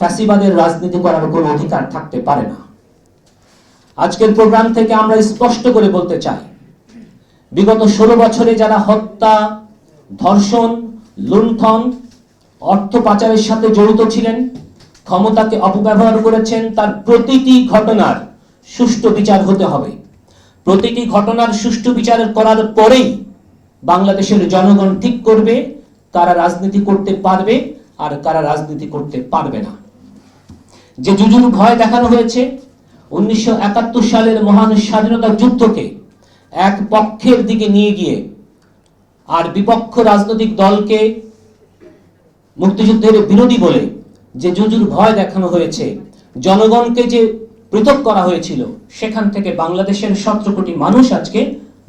ফ্যাসিবাদের রাজনীতি করার কোনো অধিকার থাকতে পারে না। আজকের প্রোগ্রাম থেকে আমরা স্পষ্ট করে বলতে চাই, বিগত ষোলো বছরে যারা হত্যা, ধর্ষণ, লুণ্ঠন, অর্থ পাচারের সাথে জড়িত ছিলেন, ক্ষমতাকে অপব্যবহার করেছেন, তার প্রতিটি ঘটনার সুষ্ঠু বিচার হতে হবে। প্রতিটি ঘটনার সুষ্ঠু বিচার করার পরেই বাংলাদেশের জনগণ ঠিক করবে কারা রাজনীতি করতে পারবে আর কারা রাজনীতি করতে পারবে না। যে যুজুর ভয় দেখানো হয়েছে, উনিশশো একাত্তর সালের মহান স্বাধীনতা যুদ্ধকে এক পক্ষের দিকে নিয়ে গিয়ে আর বিপক্ষ রাজনৈতিক দলকে মুক্তিযুদ্ধের বিরোধী বলে যে যুজুর ভয় দেখানো হয়েছে, জনগণকে যে পৃথক করা হয়েছিল, সেখান থেকে বাংলাদেশের সতেরো কোটি মানুষ আজকে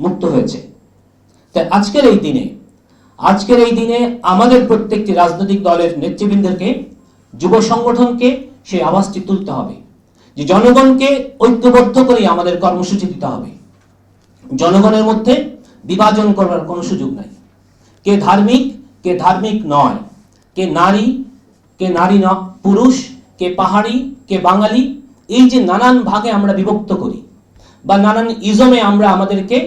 মুক্ত হয়েছে। তাই আজকের এই দিনে, আজকের এই দিনে আমাদের প্রত্যেকটি রাজনৈতিক দলের নেতৃবৃন্দকে, যুব সংগঠনকে সেই আওয়াজটি তুলতে হবে, যে জনগণকে ঐক্যবদ্ধ করেই আমাদের কর্মসূচি দিতে হবে। জনগণের মধ্যে বিভাজন করার কোনো সুযোগ নাই। কে ধার্মিক কে ধার্মিক নয়। কে নারী কে নারী ন, পুরুষ, কে পাহাড়ি, কে বাঙালি, এই যে নানান ভাগে আমরা বিভক্ত করি, বা নানান ইজমে আমরা আমাদেরকে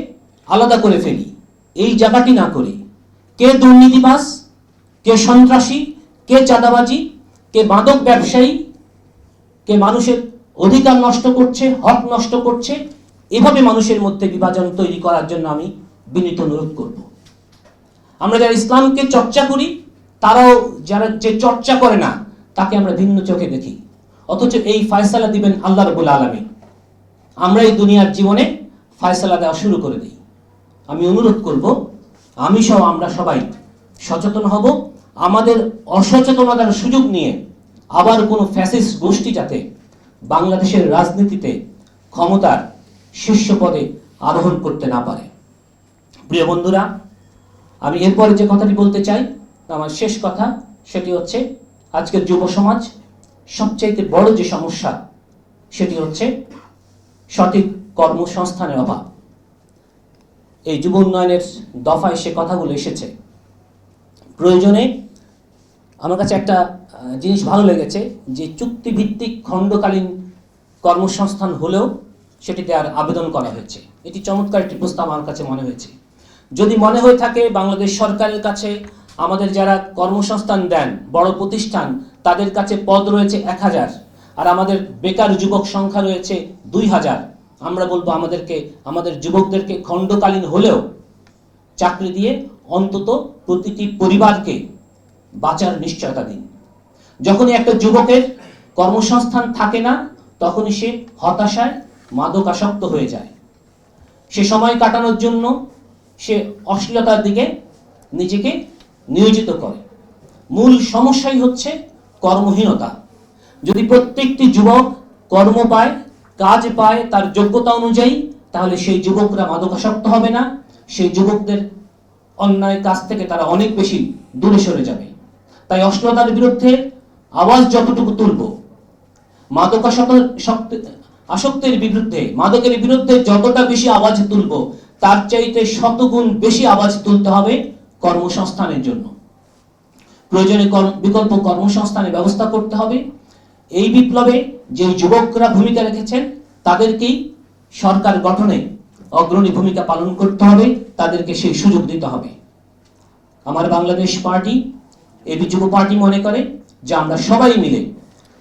আলাদা করে ফেলি, এই জায়গাটি না করে, কে দুর্নীতিবাস কে সন্ত্রাসী, কে চাঁদাবাজি, কে মাদক ব্যবসায়ী কে মানুষের অধিকার নষ্ট করছে, হক নষ্ট করছে, এভাবে মানুষের মধ্যে বিভাজন তৈরি করার জন্য আমি বিনীত অনুরোধ করব। আমরা যারা ইসলামকে চর্চা করি, তারাও যারা যে চর্চা করে না, তাকে আমরা ভিন্ন চোখে দেখি। অথচ এই ফায়সালা দিবেন আল্লাহ রবুল আলমী আমরা এই দুনিয়ার জীবনে ফায়সালা দেওয়া শুরু করে দিই। আমি অনুরোধ করব, আমি সহ আমরা সবাই সচেতন হব, আমাদের অসচেতনতার সুযোগ নিয়ে আবার কোনো ফ্যাসিস্ট গোষ্ঠী যাতে বাংলাদেশের রাজনীতিতে ক্ষমতার শীর্ষ পদে আরোহণ করতে না পারে। প্রিয় বন্ধুরা, আমি এরপরে যে কথাটি বলতে চাই, আমার শেষ কথা, সেটি হচ্ছে আজকের যুব সমাজ সবচাইতে বড় যে সমস্যা, সেটি হচ্ছে সঠিক কর্মসংস্থানের অভাব। এই যুব উন্নয়নের দফায় সে কথাগুলো এসেছে। প্রয়োজনে আমার কাছে একটা জিনিস ভালো লেগেছে যে চুক্তিভিত্তিক খণ্ডকালীন কর্মসংস্থান হলেও সেটিতে আর আবেদন করা হয়েছে। এটি চমৎকার একটি প্রস্তাব আমার কাছে মনে হয়েছে। যদি মনে হয়ে থাকে বাংলাদেশ সরকারের কাছে আমাদের যারা কর্মসংস্থান দেন, বড় প্রতিষ্ঠান, তাদের কাছে পদ রয়েছে এক হাজার আর আমাদের বেকার যুবক সংখ্যা রয়েছে দুই হাজার, আমরা বলব আমাদেরকে, আমাদের যুবকদেরকে খণ্ডকালীন হলেও চাকরি দিয়ে অন্তত প্রতিটি পরিবারকে বাঁচার নিশ্চয়তা দিন। যখনই একটা যুবকের কর্মসংস্থান থাকে না, তখনই সে হতাশায় মাদকাসক্ত হয়ে যায়। সে সময় কাটানোর জন্য সে অশ্লীলতার দিকে নিজেকে নিয়োজিত করে। মূল সমস্যাই হচ্ছে কর্মহীনতা। যদি প্রত্যেকটি যুবক কর্ম পায়, কাজ পায়, তার যোগ্যতা অনুযায়ী, তাহলে সেই যুবকরা মাদকাসক্ত হবে না। সেই যুবকদের অন্যায় কাজ থেকে তারা অনেক বেশি দূরে সরে যাবে। তাই অশ্লীলতার বিরুদ্ধে আওয়াজ যতটুকু তুলব শক্তি- আসক্তের বিরুদ্ধে, মাদকের বিরুদ্ধে যতটা বেশি আওয়াজ তুলব, তার চাইতে শতগুণ বেশি আওয়াজ তুলতে হবে কর্মসংস্থানের জন্য। প্রয়োজনে বিকল্প কর্মসংস্থানের ব্যবস্থা করতে হবে। এই বিপ্লবে যে যুবকরা ভূমিকা রেখেছেন, তাদেরকেই সরকার গঠনে অগ্রণী ভূমিকা পালন করতে হবে, তাদেরকে সেই সুযোগ দিতে হবে। Amar Bangladesh party, A B Jubo party মনে করে যে আমরা সবাই মিলে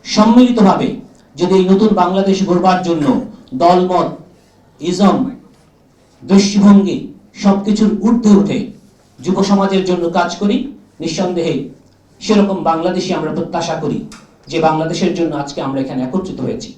সম্মিলিতভাবে যদি এই নতুন বাংলাদেশ গড়বার জন্য দলমত, ইজম, দৃষ্টিভঙ্গি সবকিছুর ঊর্ধ্বে উঠে যুব সমাজের জন্য কাজ করি, নিঃসন্দেহে সেরকম বাংলাদেশি আমরা প্রত্যাশা করি যে বাংলাদেশের জন্য আজকে আমরা এখানে একত্রিত হয়েছি।